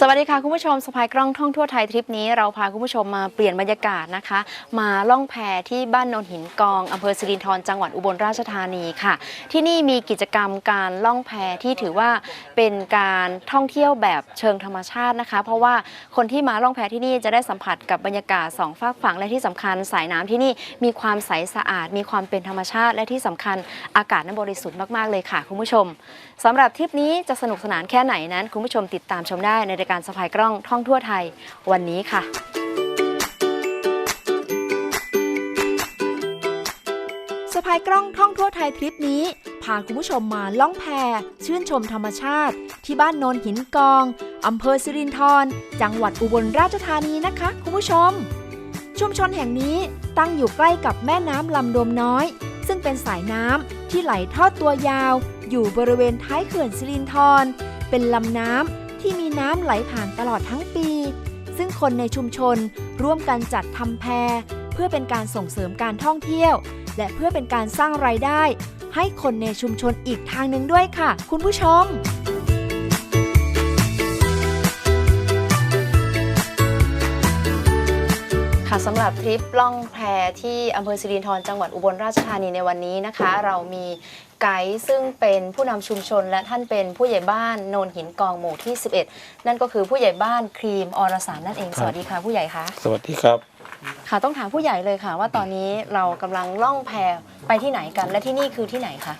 สวัสดีค่ะคุณผู้ชมสปายกล้องท่องทั่วไทยทริปนี้เราพาคุณผู้ชมมาเปลี่ยนบรรยากาศนะคะ มาล่องแพที่บ้านโนนหินกองอำเภอสิรินธรจังหวัดอุบลราชธานีค่ะ ที่นี่มีกิจกรรมการล่องแพที่ถือว่าเป็นการท่องเที่ยวแบบเชิงธรรมชาตินะคะ เพราะว่าคนที่มาล่องแพที่นี่จะได้สัมผัสกับบรรยากาศสองฝากฝั่งและที่สำคัญสายน้ำที่นี่มีความใสสะอาด มีความเป็นธรรมชาติ และที่สำคัญอากาศนั้นบริสุทธิ์มากๆเลยค่ะ คุณผู้ชมสำหรับทริปนี้จะสนุกสนานแค่ไหนนั้น คุณผู้ชมติดตามชมได้ในายการสะพายกล้องท่องทั่วไทยวันนี้ค่ะ สะพายกล้องท่องทั่วไทยทริปนี้พาคุณผู้ชมมาล่องแพชื่นชมธรรมชาติ ที่บ้านโนนหินกองอำเภอสิรินธรจังหวัดอุบลราชธานีนะคะ คุณผู้ชม ชุมชนแห่งนี้ตั้งอยู่ใกล้กับแม่น้ำลำดมน้อย ซึ่งเป็นสายน้ำที่ไหลทอดตัวยาว อยู่บริเวณท้ายเขื่อนสิรินธรเป็นลำน้ำ ที่มีน้ำไหลผ่านตลอดทั้งปี ซึ่งคนในชุมชนร่วมกันจัดทำแพเพื่อเป็นการส่งเสริมการท่องเที่ยว และเพื่อเป็นการสร้างรายได้ ให้คนในชุมชนอีกทางหนึ่งด้วยค่ะ คุณผู้ชมค่ะสำหรับทริปล่องแพที่อำเภอสิรินธรจังหวัดอุบลราชธานีในวันนี้นะคะ เรามี ไกด์ซึ่งเป็นผู้นำชุมชน และท่านเป็นผู้ใหญ่บ้านโนนหินกองหมู่ที่ 11 นั่นก็คือผู้ใหญ่บ้านครีมอรสารนั่นเอง สวัสดีค่ะผู้ใหญ่คะสวัสดีครับ ค่ะต้องถามผู้ใหญ่เลยค่ะ ว่าตอนนี้เรากำลังล่องแพไปที่ไหนกัน และที่นี่คือที่ไหนคะ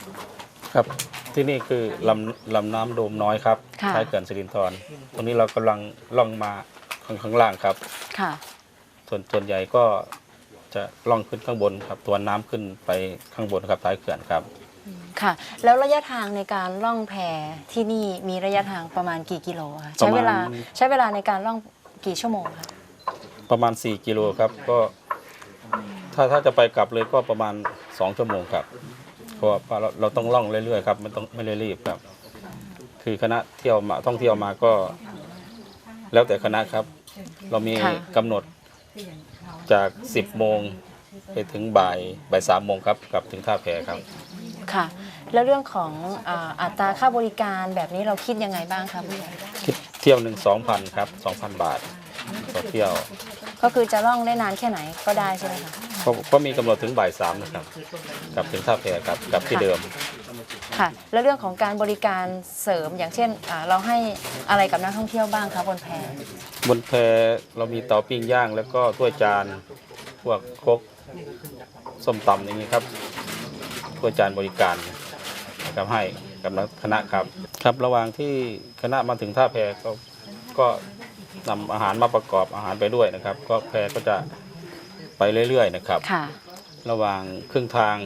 ครับที่นี่คือลำลำน้ำโดมน้อยครับค่ะท้ายเขื่อนสิรินธรตรงนี้เรากำลังล่องมาข้างข้างล่างครับค่ะ ส่วนส่วนใหญ่ก็จะล่องขึ้นข้างบนครับตัวน้ำขึ้นไปข้างบนครับท้ายเขื่อนครับ ค่ะ แล้วระยะทางในการล่องแพที่นี่มีระยะทางประมาณกี่กิโลคะใช้เวลาประมาณ ใช้เวลาในการล่องกี่ชั่วโมงคะประมาณ 4 กิโลครับก็ถ้าถ้าจะไปกลับเลยก็ประมาณ 2 ชั่วโมงครับเพราะว่าเราเราต้องล่องเรื่อยๆครับไม่ต้องไม่ได้รีบครับ คือคณะเที่ยวมาท่องเที่ยวมาก็ แล้วแต่คณะครับ เรามีค่ะกำหนดจาก 10โมงไปถึงบ่ายบ่ายสามโมงครับกลับถึงท่าแพครับ ค่ะ แล้วเรื่องของอ่าอัตราค่าบริการแบบนี้เราคิดยังไงบ้างคะผู้ใหญ่คิดเที่ยวหนึ่งสองพันครับสองพันบาทต่อเที่ยว ก็คือจะล่องได้นานแค่ไหนก็ได้ใช่ไหมคะก็ก็มีกำหนดถึงบ่ายสามนะครับกลับถึงท่าแพครับกลับที่เดิม ค่ะ แล้วเรื่องของการบริการเสริมอย่างเช่นอ่าเราให้อะไรกับนักท่องเที่ยวบ้างคะบนแพบนแพเรามีเตาปิ้งย่าง แล้วก็ถ้วยจานพวกครกส้มตำอย่างนี้ครับ ถ้วยจานบริการนะครับให้กับคณะครับ ครับระหว่างที่คณะมาถึงท่าแพก็ก็นำอาหารมาประกอบอาหารไปด้วยนะครับ ก็แพก็จะไปเรื่อยๆนะครับ ค่ะ ระหว่างครึ่งทาง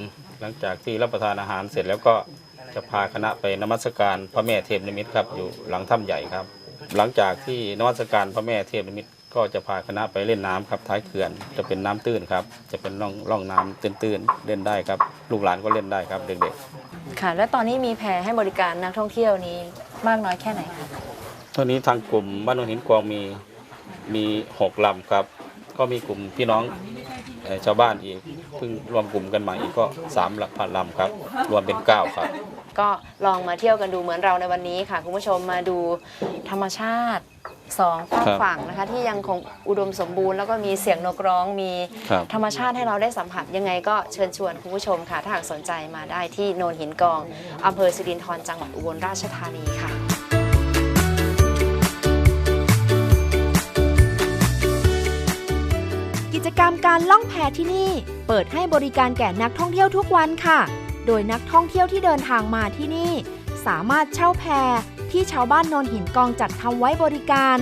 หลังจากที่รับประทานอาหารเสร็จแล้วก็จะพาคณะไปนมัสการพระแม่เทพนิมิตครับอยู่หลังถ้ำใหญ่ครับ หลังจากที่นมัสการพระแม่เทพนิมิต ก็จะพาคณะไปเล่นน้ำครับท้ายเขื่อนจะเป็นน้ำตื้นครับ จะเป็นร่องร่องน้ำตื้นๆเล่นได้ครับ ลูกหลานก็เล่นได้ครับเด็กค่ะ แล้วตอนนี้มีแพให้บริการนักท่องเที่ยวนี้มากน้อยแค่ไหนคะๆตอนนี้ทางกลุ่มบ้านโนนหินกองมีมีหกลำครับ ก็มีกลุ่มพี่น้องเอ่อชาวบ้านอีกเพิ่งรวมกลุ่มกันใหม่อีกก็สามหลักพันลำครับ รวมเป็นเก้าครับ ก็ลองมาเที่ยวกันดูเหมือนเราในวันนี้ค่ะ คุณผู้ชมมาดูธรรมชาติ สองฝากครับฝั่งนะคะ ที่ยังคงอุดมสมบูรณ์แล้วก็มีเสียงนกร้องมีครับ ธรรมชาติให้เราได้สัมผัสยังไงก็เชิญชวนคุณผู้ชมค่ะ ถ้าหากสนใจมาได้ที่โนนหินกองอำเภอสิรินธรจังหวัดอุบลราชธานีค่ะ กิจกรรมการล่องแพที่นี่เปิดให้บริการแก่นักท่องเที่ยวทุกวันค่ะ โดยนักท่องเที่ยวที่เดินทางมาที่นี่ สามารถเช่าแพ ที่ชาวบ้านโนนหินกองจัดทำไว้บริการ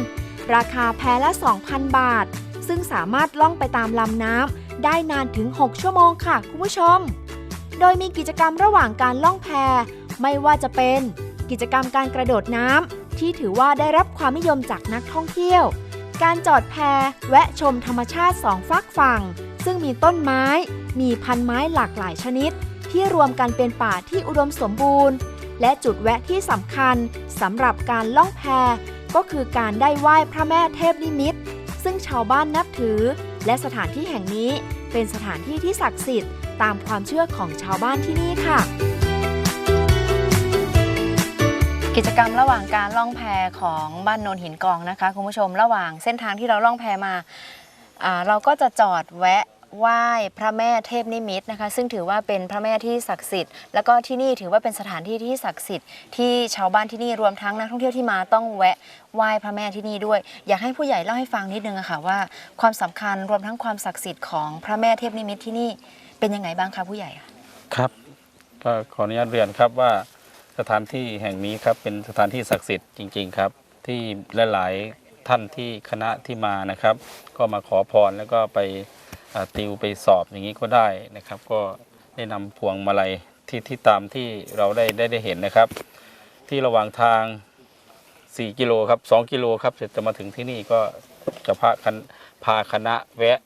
ราคาแพละ 2,000 บาท ซึ่งสามารถล่องไปตามลำน้ำได้นานถึง 6 ชั่วโมงค่ะคุณผู้ชม โดยมีกิจกรรมระหว่างการล่องแพ ไม่ว่าจะเป็นกิจกรรมการกระโดดน้ำที่ถือว่าได้รับความนิยมจากนักท่องเที่ยว การจอดแพแวะชมธรรมชาติสองฝักฝั่ง ซึ่งมีต้นไม้ มีพันไม้หลากหลายชนิด ที่รวมกันเป็นป่าที่อุดมสมบูรณ์ และจุดแวะที่สำคัญ สำหรับการล่องแพก็คือการได้ไหว้พระแม่เทพนิมิตซึ่งชาวบ้านนับถือ และสถานที่แห่งนี้เป็นสถานที่ที่ศักดิ์สิทธิ์ตามความเชื่อของชาวบ้านที่นี่ค่ะ กิจกรรมระหว่างการล่องแพของบ้านโนนหินกองนะคะคุณผู้ชมระหว่างเส้นทางที่เราล่องแพมาอ่าเราก็จะจอดแวะ ไหว้พระแม่เทพนิมิตนะคะ ซึ่งถือว่าเป็นพระแม่ที่ศักดิ์สิทธิ์แล้วก็ที่นี่ถือว่าเป็นสถานที่ที่ศักดิ์สิทธิ์ที่ชาวบ้านที่นี่รวมทั้งนักท่องเที่ยวที่มาต้องแวะไหว้พระแม่ที่นี่ด้วย อยากให้ผู้ใหญ่เล่าให้ฟังนิดนึงอะค่ะว่า ความสำคัญรวมทั้งความศักดิ์สิทธิ์ของพระแม่เทพนิมิตที่นี่เป็นยังไงบ้างคะผู้ใหญ่อะครับก็ขออนุญาตเรียนครับว่าสถานที่แห่งนี้ครับเป็นสถานที่ศักดิ์สิทธิ์จริง ๆ ครับ ที่หลายๆท่านที่คณะที่มานะครับ ก็มาขอพรแล้วก็ไป ติวไปสอบอย่างนี้ก็ได้นะครับ ก็ได้นำพวงมาลัยที่ที่ตามที่เราได้ได้ได้เห็นนะครับ ที่ระหว่างทาง 4 กิโลครับ 2 กิโลครับเสร็จจะมาถึงที่นี่ก็จะพาคณพาคณะแวะ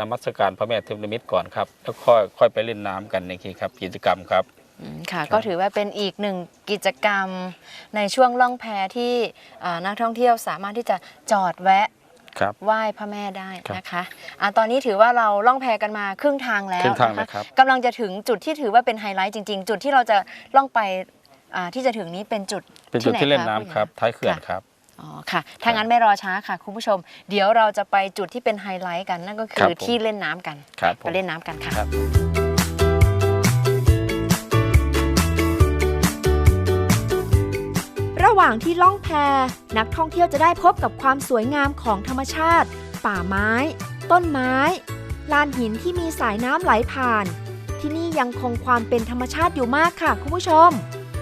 นมัสการพระแม่เทพนิมิตรก่อนครับแล้วค่อยค่อยไปเล่นน้ำกันในทีครับกิจกรรมครับอืมค่ะก็ถือว่าเป็นอีกหนึ่งกิจกรรมในช่วงล่องแพที่อ่านักท่องเที่ยวสามารถที่จะจอดแวะ ครับ ไหว้พระแม่ได้ครับนะคะอะตอนนี้ถือว่าเราล่องแพกันมาครึ่งทางแล้วครึ่งทางนะแล้วคะครับ กำลังจะถึงจุดที่ถือว่าเป็นไฮไลท์จริง ๆ จุดที่เราจะล่องไปอ่าที่จะถึงนี้เป็นจุดเป็นจุดที่เล่นไหคะน้ำครับ ท้ายเขื่อนครับ อ๋อค่ะ ถ้างั้นไม่รอช้าค่ะคุณผู้ชม เดี๋ยวเราจะไปจุดที่เป็นไฮไลท์กันนั่นก็คคืรับอผมที่เล่นน้ำกัน ครับผไปมเล่นน้ำกันค่ะ ครับ ระหว่างที่ล่องแพ นักท่องเที่ยวจะได้พบกับความสวยงามของธรรมชาติ ป่าไม้ ต้นไม้ ลานหินที่มีสายน้ำไหลผ่าน ที่นี่ยังคงความเป็นธรรมชาติอยู่มากค่ะคุณผู้ชม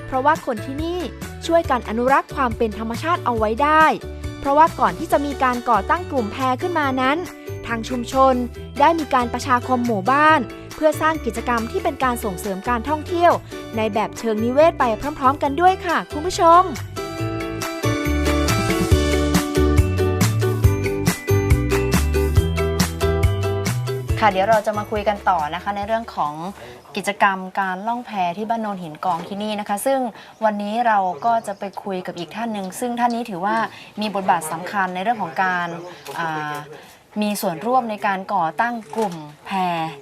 เพราะว่าคนที่นี่ช่วยกันอนุรักษ์ความเป็นธรรมชาติเอาไว้ได้ เพราะว่าก่อนที่จะมีการก่อตั้งกลุ่มแพขึ้นมานั้น ทางชุมชนได้มีการประชาคมหมู่บ้าน เพื่อสร้างกิจกรรมที่เป็นการส่งเสริมการท่องเที่ยว ในแบบเชิงนิเวศไปพร้อม ๆ กันด้วยค่ะ คุณผู้ชม ค่ะเดี๋ยวเราจะมาคุยกันต่อนะคะ ในเรื่องของกิจกรรมการล่องแพที่บ้านโนนหินกองที่นี่นะคะ ซึ่งวันนี้เราก็จะไปคุยกับอีกท่านหนึ่งซึ่งท่านนี้ถือว่ามีบทบาทสำคัญในเรื่องของการอ่ามีส่วนร่วมในการก่อตั้งกลุ่มแพ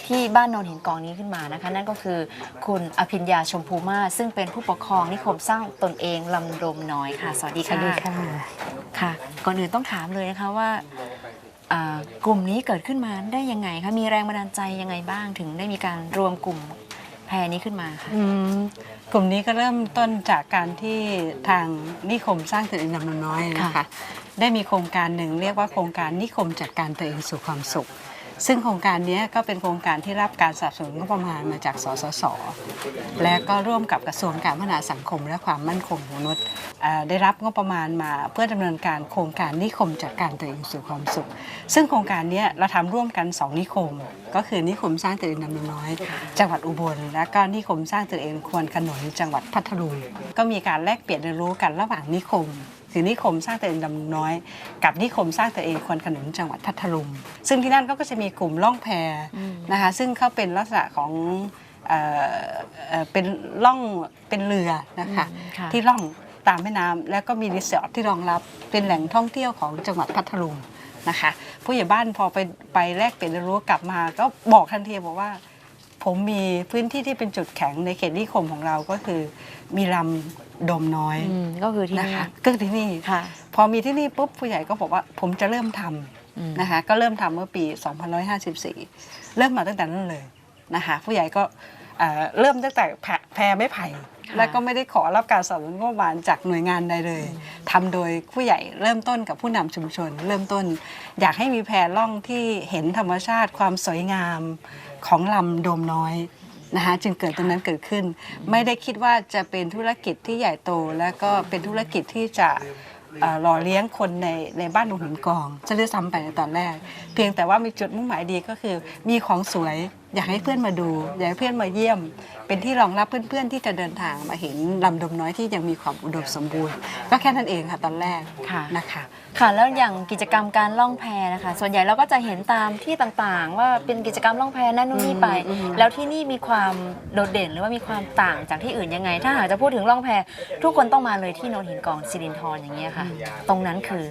ที่บ้านโนนหินกองนี้ขึ้นมานะคะ นั่นก็คือคุณอภิญญาชมพูมาศซึ่งเป็นผู้ปกครองนิคมสร้างตนเองลำดมน้อยค่ะ สวัสดีสวัค่ะสดีค่ะค่ะก่อนอื่นต้องถามเลยนะคะว่า อ่ากลุ่มนี้เกิดขึ้นมาได้ยังไงคะมีแรงบันดาลใจยังไงบ้างถึงได้มีการรวมกลุ่มแพรนี้ขึ้นมาค่ะอืมกลุ่มนี้ก็เริ่มต้นจากการที่ทางนิคมสร้างตัวเองนำนน้อยนะคะค่ะได้มีโครงการหนึ่งเรียกว่าโครงการนิคมจัดการตัวเองสู่ความสุข ซึ่งโครงการนี้ก็เป็นโครงการที่รับการสนับสนุนงบประมาณมาจากสสส และก็ร่วมกับกระทรวงการพัฒนาสังคมและความมั่นคงของมนุษย์ได้รับงบประมาณมาเพื่อดำเนินการโครงการนิคมจัดการตัวเองสู่ความสุข ซึ่งโครงการนี้เราทำร่วมกัน 2 นิคม ก็คือนิคมสร้างตัวเองนำน้อย จังหวัดอุบล และก็นิคมสร้างตัวเองควรขนนจังหวัดพัทลุงก็มีการแลกเปลี่ยนเรียนรู้กันระหว่างนิคม คือนิคมสร้างตัวเองดำน้อย กับนิคมสร้างตัวเองควรขนุนจังหวัดพัทลุงซึ่งที่นั่นก็จะมีกลุ่มล่องแพอืมนะคะซึ่งเขาเป็นลักษณะของเอ่อเอ่อเป็นล่องเป็นเรือนะคะอืมค่ะที่ล่องตามแม่น้ำแล้วก็มีรีสอร์ทที่รองรับเป็นแหล่งท่องเที่ยวของจังหวัดพัทลุงนะคะ ผู้ใหญ่บ้านพอไปไปแลกเปลี่ยนเรียนรู้กลับมา ก็บอกทันทีบอกว่า ผมมีพื้นที่ที่เป็นจุดแข็งในเขตนิคมของเราก็คือ มีลำ ดมน้อยอืมก็คือที่นะนี่คะก็คือที่นี่ ค่ะ พอมีที่นี่ปุ๊บผู้ใหญ่ก็บอกว่าผมจะเริ่มทำอืมนะคะก็เริ่มทำเมื่อปี 2554 เริ่มมาตั้งแต่นั้นเลยนะคะผู้ใหญ่ก็เอ่อเริ่มตั้งแต่แพแพรไม่ไผ่แล้วก็ไม่ได้ขอรับการสนับสนุนงบประมาณจากหน่วยงานใดเลยทำโดยผู้ใหญ่เริ่มต้นกับผู้นำชุมชน เริ่มต้น อยากให้มีแพรล่องที่เห็นธรรมชาติความสวยงามของลำโดมน้อย นะคะจึงเกิดตรงนั้นเกิดขึ้น ไม่ได้คิดว่าจะเป็นธุรกิจที่ใหญ่โต แล้วก็เป็นธุรกิจที่จะเอ่อหล่อเลี้ยงคนในในบ้านหนูหินกองจะได้ซ้ำไปในตอนแรก เพียงแต่ว่ามีจุดมุ่งหมายดีก็คือมีของสวย อยากให้เพื่อนมาดู อยากให้เพื่อนมาเยี่ยม เป็นที่รองรับเพื่อนๆ ที่จะเดินทางมาเห็นลำดมน้อยที่ยังมีความอุดมสมบูรณ์ ก็แค่นั้นเองค่ะตอนแรกค่ะ นะคะ ค่ะ แล้วอย่างกิจกรรมการล่องแพนะคะ ส่วนใหญ่เราก็จะเห็นตามที่ต่างๆ ว่าเป็นกิจกรรมล่องแพนั่นนู่นนี่ไป อืมอืม แล้วที่นี่มีความโดดเด่นหรือว่ามีความต่างจากที่อื่นยังไง ถ้าหากจะพูดถึงล่องแพทุกคนต้องมาเลยที่โนนหินกองสิรินทรอย่างเงี้ยค่ะ ตรงนั้นคือ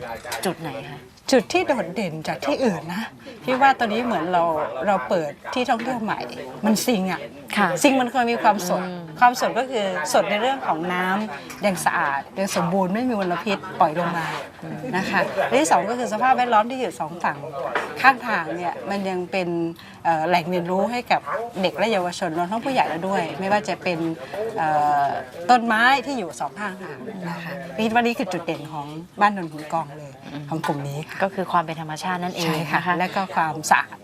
จุดไหนคะ จุดที่โดดเด่นจากที่อื่นนะพี่ว่าตอนนี้เหมือนเราเราเปิดที่ท่องเที่ยวใหม่ มันซิงอะค่ะซิงมันควรมีความสดอืมความสดก็คือสดในเรื่องของน้ำยังสะอาดยังสมบูรณ์ไม่มีมลพิษปล่อยลงมานะคะและที่สองก็คือสภาพแวดล้อมที่อยู่สองฝั่งข้างทางเนี่ยมันยังเป็นเอ่อแหล่งเรียนรู้ให้กับเด็กและเยาวชนรวมทั้งผู้ใหญ่แล้วด้วย ไม่ว่าจะเป็นเอ่อต้นไม้ที่อยู่สองข้างทางนะคะนี่วันนี้คือจุดเด่นของบ้านนนท์หินกองเลยของกลุ่มนี้ค่ะก็คือความเป็นธรรมชาตินั่นเองใช่ค่ะนะคะและก็ความสะอาด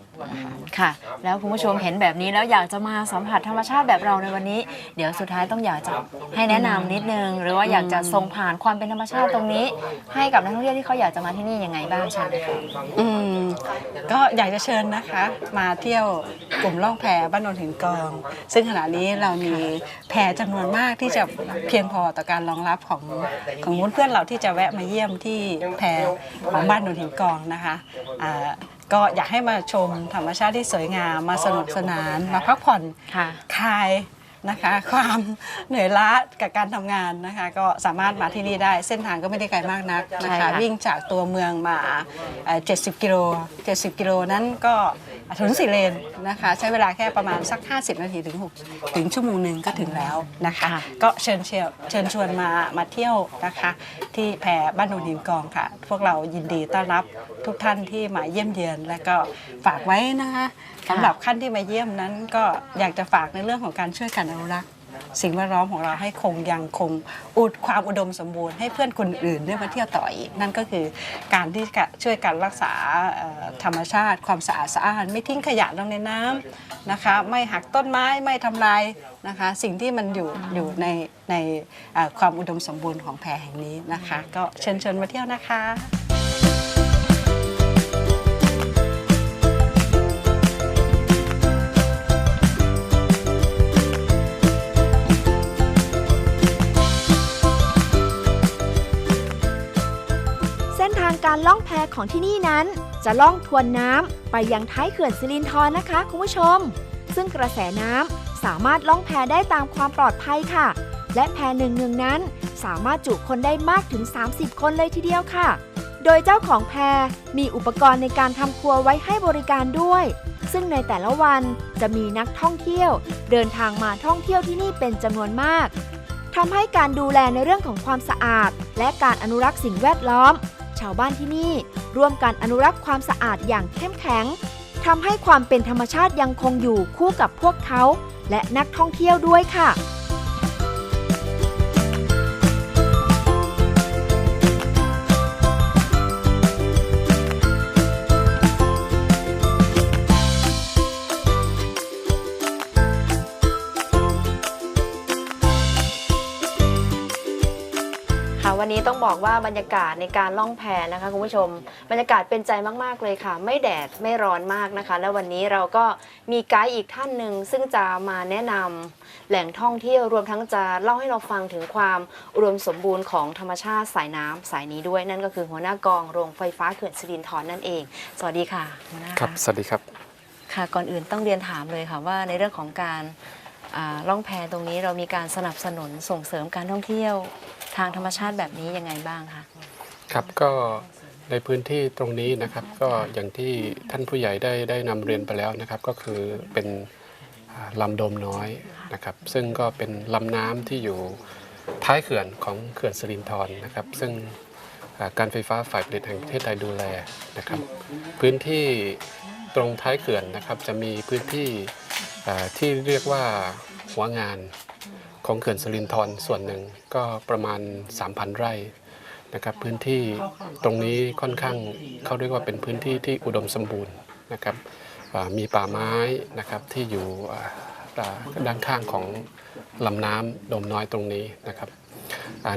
ค่ะ แล้วคุณผู้ชมเห็นแบบนี้แล้วอยากจะมาสัมผัสธรรมชาติแบบเราในวันนี้ เดี๋ยวสุดท้ายต้องอยากจะให้แนะนำนิดนึง หรือว่าอยากจะส่งผ่านความเป็นธรรมชาติตรงนี้ ให้กับนักท่องเที่ยวที่เขาอยากจะมาที่นี่ยังไงบ้างช่ไหมคะอืมก็อยากจะเชิญนะคะ มาเที่ยวกลุ่มล่องแพบ้านนนท์หินกอง ซึ่งขณะนี้เรามีแพจำนวนมากที่จะเพียงพอต่อการรองรับของของเพื่อนๆเราที่จะแวะมาเยี่ยมที่แพของบ้านนนท์หินกองนะคะอ่า ก็อยากให้มาชมธรรมชาติที่สวยงามมาสนุกสนานมาพักผ่อนค่ะคลาย นะคะ ความเหนื่อยล้ากับการทำงานนะคะ ก็สามารถมาที่นี่ได้เส้นทางก็ไม่ได้ไกลมากนักนะใช่คะค่ะ วิ่งจากตัวเมืองมาเอ่อ70 กิโล 70 กิโลนั้นก็ถนนสี่เลนนะคะ ใช้เวลาแค่ประมาณสัก 50 นาทีถึง6ถึงชั่วโมงหนึ่งก็ถึงแล้วนะคะ ค่ะ ก็เชิญเชียวเชิญชวนมามาเที่ยวนะคะ ที่แพรบ้านโนนหินกองค่ะ พวกเรายินดีต้อนรับทุกท่านที่มาเยี่ยมเยือน และก็ฝากไว้นะคะ สำหรับขั้นที่มาเยี่ยมนั้น ก็อยากจะฝากในเรื่องของการช่วยกันอนุรักษ์สิ่งแวดล้อมของเราให้คงยังคงอุดความอุดมสมบูรณ์ให้เพื่อนคนอื่นได้มาเที่ยวต่ออีก นั่นก็คือการที่จะช่วยกันรักษาธรรมชาติ ความสะอาดสะอานไม่ทิ้งขยะลงในน้ำนะคะ ไม่หักต้นไม้ไม่ทำลายนะคะ สิ่งที่มันอยู่อยู่ในในความอุดมสมบูรณ์ของแพรแห่งนี้นะคะ ก็เชิญเชวนมาเที่ยวนะคะ การล่องแพของที่นี่นั้น จะล่องทวนน้ำไปยังท้ายเขื่อนสิรินธรนะคะคุณผู้ชม ซึ่งกระแสน้ำสามารถล่องแพได้ตามความปลอดภัยค่ะ และแพหนึ่งหนึ่งนั้น สามารถจุคนได้มากถึง 30 คนเลยทีเดียวค่ะ โดยเจ้าของแพมีอุปกรณ์ในการทำครัวไว้ให้บริการด้วย ซึ่งในแต่ละวันจะมีนักท่องเที่ยว เดินทางมาท่องเที่ยวที่นี่เป็นจำนวนมากทำให้การดูแลในเรื่องของความสะอาด และการอนุรักษ์สิ่งแวดล้อม ชาวบ้านที่นี่ ร่วมกันอนุรักษ์ความสะอาดอย่างเข้มแข็งทำให้ความเป็นธรรมชาติยังคงอยู่คู่กับพวกเขา และนักท่องเที่ยวด้วยค่ะ วันนี้ต้องบอกว่าบรรยากาศในการล่องแพนะคะคุณผู้ชม บรรยากาศเป็นใจมากๆเลยค่ะ ไม่แดดไม่ร้อนมากนะคะ และวันนี้เราก็มีไกด์อีกท่านหนึ่งซึ่งจะมาแนะนำแหล่งท่องเที่ยวรวมทั้งจะเล่าให้เราฟังถึงความอุดมสมบูรณ์ของธรรมชาติสายน้ำสายนี้ด้วยนั่นก็คือหัวหน้ากองโรงไฟฟ้าเขื่อนสิรินธรนั่นเอง สวัสดีค่ะหัวหน้าครับะสวัสดีครับค่ะก่อนอื่นต้องเรียนถามเลยค่ะว่าในเรื่องของการอ่าล่องแพตรงนี้เรามีการสนับสนุนส่งเสริมการท่องเที่ยว ทางธรรมชาติแบบนี้ยังไงบ้างคะครับก็ในพื้นที่ตรงนี้นะครับ ก็อย่างที่ท่านผู้ใหญ่ได้ได้นำเรียนไปแล้วนะครับ ก็คือเป็นลำโดมน้อยนะครับ ซึ่งก็เป็นลำน้ำที่อยู่ท้ายเขื่อนของเขื่อนสิรินธรนะครับ ซึ่งการไฟฟ้าฝ่ายผลิตแห่งประเทศไทยดูแลนะครับ พื้นที่ตรงท้ายเขื่อนนะครับ จะมีพื้นที่ที่เรียกว่าหัวงาน ของเขื่อนสิรินธรส่วนหนึ่งก็ประมาณ 3,000 ไร่นะครับพื้นที่ตรงนี้ค่อนข้างเขาเรียกว่าเป็นพื้นที่ที่อุดมสมบูรณ์นะครับมีป่าไม้นะครับที่อยู่ด้านข้างของลำน้ำดมน้อยตรงนี้นะครับ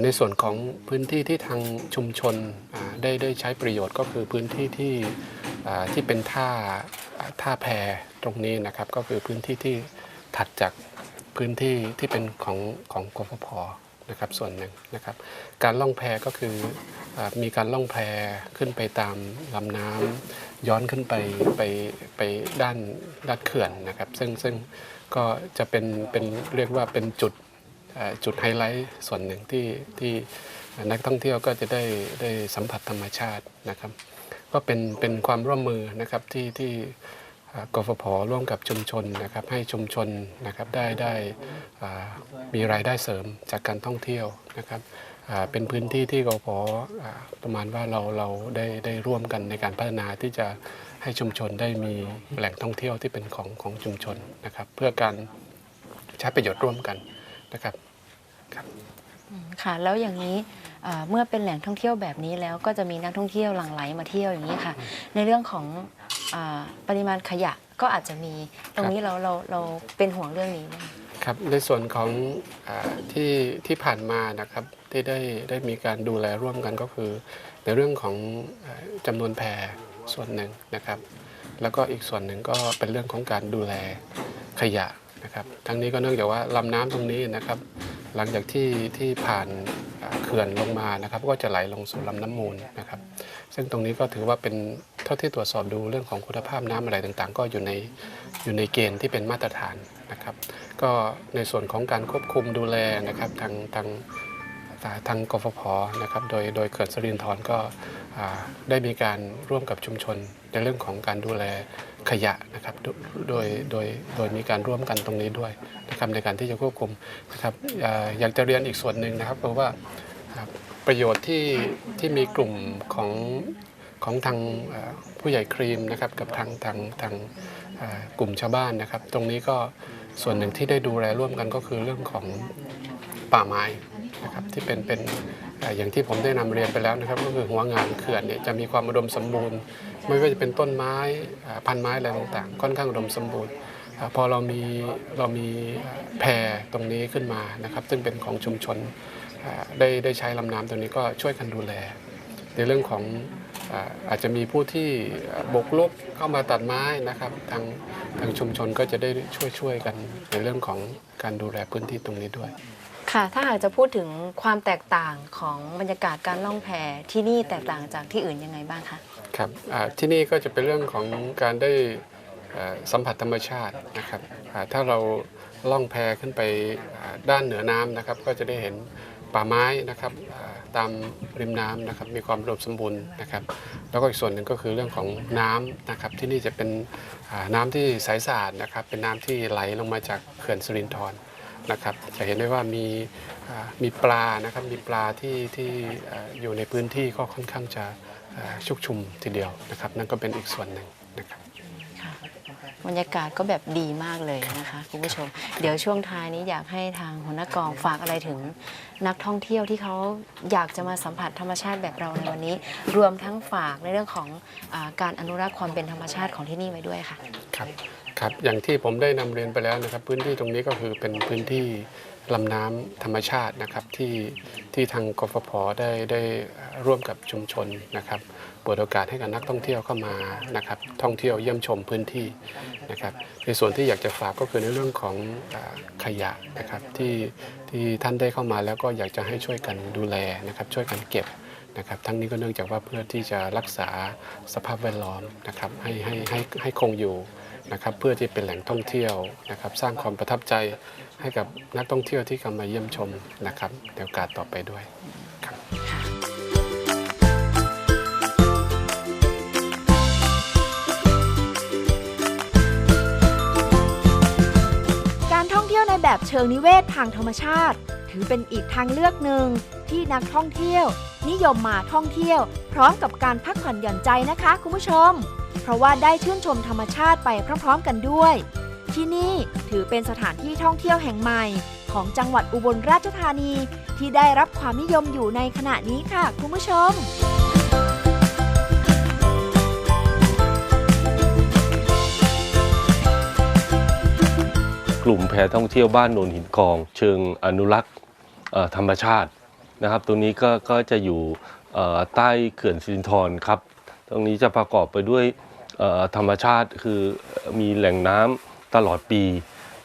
ในส่วนของพื้นที่ที่ทางชุมชนได้ได้ใช้ประโยชน์ก็คือพื้นที่ที่ที่เป็นท่าอ่าท่าแพตรงนี้นะครับ ก็คือพื้นที่ที่ถัดจาก พื้นที่ที่เป็นของของกฟผนะครับส่วนหนึ่งนะครับ การล่องแพก็คืออมีการล่องแพขึ้นไปตามลำน้ำย้อนขึ้นไปไปไปด้านด้านเขื่อนนะครับ ซึ่งซึ่งก็จะเป็นเป็นเรียกว่าเป็นจุดจุดไฮไลท์ส่วนหนึ่งที่ที่นักท่องเที่ยวก็จะได้ได้สัมผัสธรรมชาตินะครับ ก็เป็นเป็นความร่วมมือนะครับที่ที่ กฟผร่วมกับชุมชนนะครับให้ชุมชนนะครับได้ได้มีรายได้เสริมจากการท่องเที่ยวนะครับเป็นพื้นที่ที่กฟผประมาณว่าเราเราได้ได้ร่วมกันในการพัฒนาที่จะให้ชุมชนได้มีแหล่งท่องเที่ยวที่เป็นของของชุมชนนะครับ เพื่อการใช้ประโยชน์ร่วมกันนะครับอืมค่ะแล้วอย่างนี้ เมื่อเป็นแหล่งท่องเที่ยวแบบนี้แล้วก็จะมีนักท่องเที่ยวหลั่งไหลมาเที่ยวอย่างนี้ค่ะ ในเรื่องของอาปริมาณขยะก็อาจจะมีตรงนี้เราเราเราเป็นห่วงเรื่องนี้ไหมคะครับในส่วนของอาที่ที่ผ่านมานะครับที่ได้ได้มีการดูแลร่วมกันก็คือ ในเรื่องของอาจำนวนแพรส่วนหนึ่งนะครับ แล้วก็อีกส่วนหนึ่งก็เป็นเรื่องของการดูแลขยะนะครับ ทั้งนี้ก็เนื่องจากว่าลำน้ำตรงนี้นะครับ หลังจากที่ที่ผ่านอ่า เขื่อนลงมานะครับ ก็จะไหลลงสู่ลำน้ำมูลนะครับ ซึ่งตรงนี้ก็ถือว่าเป็นเท่าที่ตรวจสอบดูเรื่องของคุณภาพน้ำอะไรต่างๆ ก็อยู่ในอยู่ในเกณฑ์ที่เป็นมาตรฐานนะครับ ก็ในส่วนของการควบคุมดูแลนะครับทางทาง ทางกฟผนะครับโดยโดยเขื่อนสรินทรก็ได้มีการร่วมกับชุมชนในเรื่องของการดูแลขยะนะครับโดยโดยโดยมีการร่วมกันตรงนี้ด้วยนะครับในการที่จะควบคุมนะครับอ่าอยากจะเรียนอีกส่วนหนึ่งนะครับเพราะว่าประโยชน์ที่ที่มีกลุ่มของของทางผู้ใหญ่ครีมนะครับกับทางทางทางกลุ่มชาวบ้านนะครับ ตรงนี้ก็ส่วนหนึ่งที่ได้ดูแลร่วมกันก็คือเรื่องของป่าไม้ นะครับที่เป็นเป็นอย่างที่ผมได้นำเรียนไปแล้วนะครับ ก็คือหัวงานเขื่อนเนี่ยจะมีความอุดมสมบูรณ์ ไม่ว่าจะเป็นต้นไม้พันไม้อะไรต่างๆ ค่อนข้างอุดมสมบูรณ์พอเรามีเรามีแพรตรงนี้ขึ้นมานะครับ ซึ่งเป็นของชุมชนได้ได้ใช้ลำน้ำตรงนี้ก็ช่วยกันดูแล ในเรื่องของอาจจะมีผู้ที่บกลุกเข้ามาตัดไม้นะครับทางทางชุมชนก็จะได้ช่วยช่วยกันในเรื่องของการดูแลพื้นที่ตรงนี้ด้วย ค่ะ ถ้าหากจะพูดถึงความแตกต่างของบรรยากาศการล่องแพที่นี่แตกต่างจากที่อื่นยังไงบ้างคะครับที่นี่ก็จะเป็นเรื่องของการได้สัมผัสธรรมชาตินะครับถ้าเราล่องแพขึ้นไปด้านเหนือน้ำนะครับ ก็จะได้เห็นป่าไม้นะครับตามริมน้ำนะครับมีความอุดมสมบูรณ์นะครับ แล้วก็อีกส่วนหนึ่งก็คือเรื่องของน้ำนะครับที่นี่จะเป็นน้ำที่ใสสะอาดนะครับเป็นน้ำที่ไหลลงมาจากเขื่อนสิรินธร นะครับจะเห็นได้ว่ามีอ่ามีปลานะครับมีปลาที่ที่อ่าอยู่ในพื้นที่ก็ค่อนข้างจะอ่าชุกชุมทีเดียวนะครับ นั่นก็เป็นอีกส่วนหนึ่งนะครับค่ะบรรยากาศก็แบบดีมากเลยนะคะคุณผู้ชม เดี๋ยวช่วงท้ายนี้อยากให้ทางหัวหน้ากองฝากอะไรถึงนักท่องเที่ยวที่เขาอยากจะมาสัมผัสธรรมชาติแบบเราในวันนี้ รวมทั้งฝากในเรื่องของอาการอนุรักษ์ความเป็นธรรมชาติของที่นี่ไว้ด้วยค่ะครับ ครับอย่างที่ผมได้นำเรียนไปแล้วนะครับ พื้นที่ตรงนี้ก็คือเป็นพื้นที่ลำน้ำธรรมชาตินะครับที่ที่ทางกฟผได้ได้ร่วมกับชุมชนนะครับเปิดโอกาสให้กับนักท่องเที่ยวเข้ามานะครับท่องเที่ยวเยี่ยมชมพื้นที่นะครับในส่วนที่อยากจะฝากก็คือในเรื่องของอขยะนะครับที่ที่ท่านได้เข้ามาแล้วก็อยากจะให้ช่วยกันดูแลนะครับช่วยกันเก็บนะครับทั้งนี้ก็เนื่องจากว่าเพื่อที่จะรักษาสภาพแวดล้อมนะครับให้ให้ให้ให้คงอยู่ นะครับเพื่อที่เป็นแหล่งท่องเที่ยวนะครับสร้างความประทับใจให้กับนักท่องเที่ยวที่เข้ามาเยี่ยมชมนะครับในโอกาสต่อไปด้วยครับการท่องเที่ยวในแบบเชิงนิเวศทางธรรมชาติ ถือเป็นอีกทางเลือกหนึ่งที่นักท่องเที่ยว นิยมมาท่องเที่ยว พร้อมกับการพักผ่อนหย่อนใจนะคะคุณผู้ชม เพราะว่าได้ชื่นชมธรรมชาติไปพร้อมๆกันด้วย ที่นี่ถือเป็นสถานที่ท่องเที่ยวแห่งใหม่ ของจังหวัดอุบลราชธานี ที่ได้รับความนิยมอยู่ในขณะนี้ค่ะ คุณผู้ชม กลุ่มแพท่องเที่ยวบ้านโนนหินกอง เชิงอนุรักษ์ธรรมชาตินะครับตรงนี้ก็ก็จะอยู่ใต้เขื่อนสิรินธรครับ ตรงนี้จะประกอบไปด้วยธรรมชาติคือมีแหล่งน้ำตลอดปี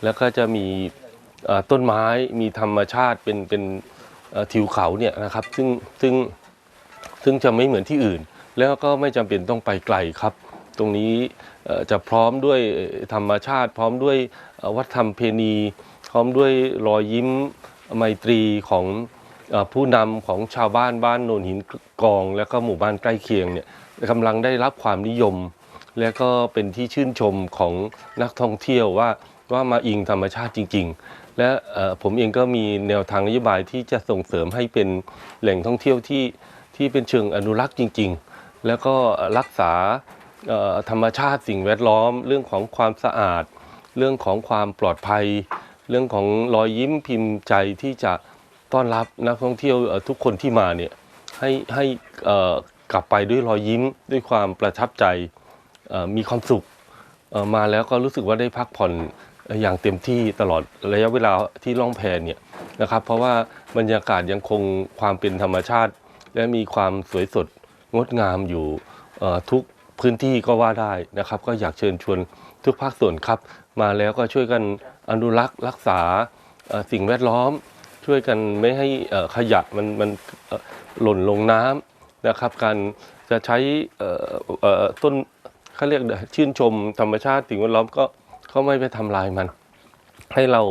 แล้วก็จะมีต้นไม้มีธรรมชาติเป็นเป็นทิวเขาเนี่ยนะครับซึ่งซึ่งซึ่งจะไม่เหมือนที่อื่น แล้วก็ไม่จำเป็นต้องไปไกลครับ ตรงนี้จะพร้อมด้วยธรรมชาติ พร้อมด้วยวัฒนธรรมเพณี พร้อมด้วยรอยยิ้มไมตรีของอผู้นำของชาวบ้านบ้านโนนหินกอง และก็หมู่บ้านใกล้เคียงเนี่ยกำลังได้รับความนิยม และก็เป็นที่ชื่นชมของนักท่องเที่ยวว่าว่ามาอิงธรรมชาติจริง ๆ และผมเองก็มีแนวทางนโยบายที่จะส่งเสริมให้เป็นแหล่งท่องเที่ยวที่ที่เป็นเชิงอนุรักษ์จริง ๆ แล้วก็รักษา ธรรมชาติสิ่งแวดล้อม เรื่องของความสะอาด เรื่องของความปลอดภัย เรื่องของรอยยิ้มพิมพ์ใจที่จะต้อนรับนักท่องเที่ยวทุกคนที่มาเนี่ยให้ให้กลับไปด้วยรอยยิ้มด้วยความประทับใจมีความสุขมาแล้วก็รู้สึกว่าได้พักผ่อนอย่างเต็มที่ตลอดระยะเวลาที่ล่องแพเนี่ยนะครับ เพราะว่าบรรยากาศยังคงความเป็นธรรมชาติ และมีความสวยสดงดงามอยู่ทุก พื้นที่ก็ว่าได้นะครับ ก็อยากเชิญชวนทุกภาคส่วนครับ มาแล้วก็ช่วยกันอนุรักษ์รักษาสิ่งแวดล้อม ช่วยกันไม่ให้ขยะมันมันหล่นลงน้ำนะครับ การจะใช้ต้นเขาเรียกชื่นชมธรรมชาติสิ่งแวดล้อมก็ก็ไม่ไปทำลายมัน ให้เรา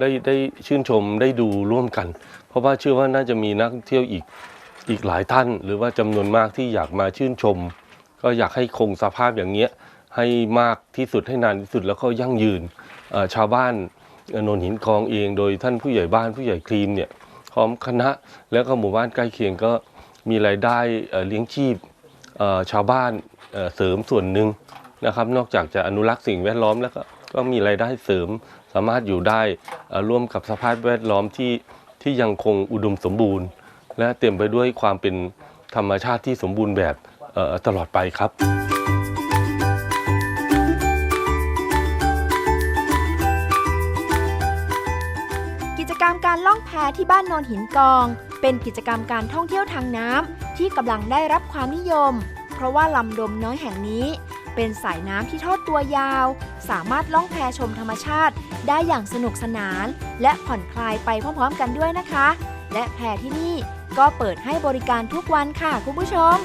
ได้ได้ชื่นชมได้ดูร่วมกัน เพราะว่าเชื่อว่าน่าจะมีนักท่องเที่ยวอีกอีกหลายท่าน หรือว่าจำนวนมากที่อยากมาชื่นชม ก็อยากให้คงสภาพอย่างเงี้ยให้มากที่สุดให้นานที่สุดแล้วก็ยั่งยืนชาวบ้านอนนหินกองเอง โดยท่านผู้ใหญ่บ้านผู้ใหญ่ครีมเนี่ยพร้อมคณะแล้วก็หมู่บ้านใกล้เคียงก็มีรายได้เลี้ยงชีพชาวบ้านเสริมส่วนหนึ่งนะครับ นอกจากจะอนุรักษ์สิ่งแวดล้อมแล้วก็ก็มีรายได้เสริมสามารถอยู่ได้ร่วมกับสภาพแวดล้อมที่ที่ยังคงอุดมสมบูรณ์ และเต็มไปด้วยความเป็นธรรมชาติที่สมบูรณ์แบบ ตลอดไปครับกิจกรรมการล่องแพที่บ้านโนนหินกอง เป็นกิจกรรมการท่องเที่ยวทางน้ำที่กำลังได้รับความนิยม เพราะว่าลำดมน้อยแห่งนี้ เป็นสายน้ำที่ทอดตัวยาว สามารถล่องแพชมธรรมชาติ ได้อย่างสนุกสนาน และผ่อนคลายไปพร้อมๆกันด้วยนะคะ และแพที่นี่ก็เปิดให้บริการทุกวันค่ะคุณผู้ชม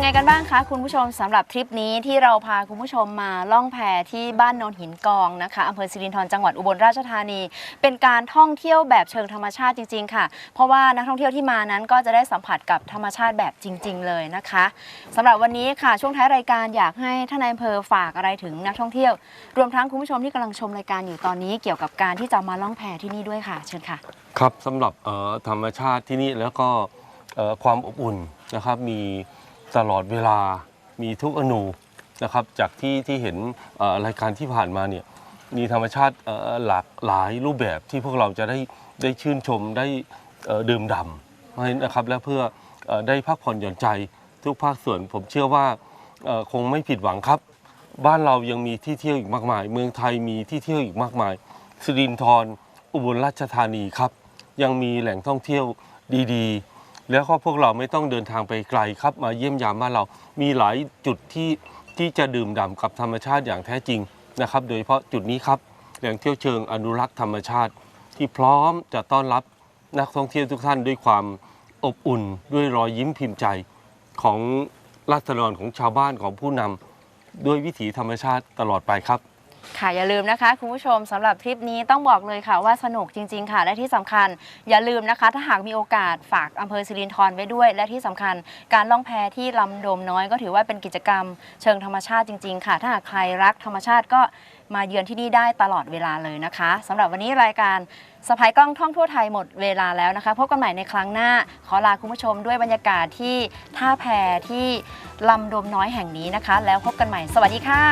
ยังไงกันบ้างคะคุณผู้ชมสำหรับทริปนี้ที่เราพาคุณผู้ชมมาล่องแพที่บ้านโนนหินกองนะคะอำเภอสิรินธรจังหวัดอุบลราชธานี เป็นการท่องเที่ยวแบบเชิงธรรมชาติจริง ๆ ค่ะ เพราะว่านักท่องเที่ยวที่มานั้นก็จะได้สัมผัสกับธรรมชาติแบบจริง ๆ เลยนะคะสำหรับวันนี้ค่ะช่วงท้ายรายการอยากให้ท่านนายอำเภอฝากอะไรถึงนักท่องเที่ยว รวมทั้งคุณผู้ชมที่กำลังชมรายการอยู่ตอนนี้เกี่ยวกับการที่จะมาล่องแพที่นี่ด้วยค่ะ เชิญค่ะ ครับสำหรับธรรมชาติที่นี่แล้วก็ความอบอุ่นนะครับมี ตลอดเวลามีทุกอนูนะครับจากที่ที่เห็นรายการที่ผ่านมาเนี่ยมีธรรมชาติหลากหลายรูปแบบที่พวกเราจะได้ได้ชื่นชมได้ดื่มด่ำให้นะครับและเพื่ออได้พักผ่อนหย่อนใจทุกภาคส่วนผมเชื่อว่าคงไม่ผิดหวังครับ บ้านเรายังมีที่เที่ยวอีกมากมาย เมืองไทยมีที่เที่ยวอีกมากมายสิรินธรอุบลราชธานีครับ ยังมีแหล่งท่องเที่ยวดี ๆ แล้วก็พวกเราไม่ต้องเดินทางไปไกลครับ มาเยี่ยมยามบ้านเรา มีหลายจุดที่ที่จะดื่มด่ำกับธรรมชาติอย่างแท้จริงนะครับ โดยเฉพาะจุดนี้ครับแหล่งเที่ยวเชิงอนุรักษ์ธรรมชาติ ที่พร้อมจะต้อนรับนักท่องเที่ยวทุกท่านด้วยความอบอุ่นด้วยรอยยิ้มพิมพ์ใจของราษฎรของชาวบ้านของผู้นำด้วยวิถีธรรมชาติตลอดไปครับ ค่ะอย่าลืมนะคะคุณผู้ชมสำหรับทริปนี้ต้องบอกเลยค่ะว่าสนุกจริง ๆ ค่ะ และที่สำคัญอย่าลืมนะคะ ถ้าหากมีโอกาสฝากอำเภอสิรินธรไว้ด้วย และที่สำคัญการล่องแพที่ลำโดมน้อยก็ถือว่าเป็นกิจกรรม เชิงธรรมชาติจริง ๆ ค่ะ ถ้าหากใครรักธรรมชาติก็มาเยือนที่นี่ได้ตลอดเวลาเลยนะคะสำหรับวันนี้รายการสไปกล้องท่องทั่วไทยหมดเวลาแล้วนะคะพบกันใหม่ในครั้งหน้า ขอลาคุณผู้ชมด้วยบรรยากาศที่ท่าแพที่ลำโดมน้อยแห่งนี้นะคะ แล้วพบกันใหม่ สวัสดีค่ะ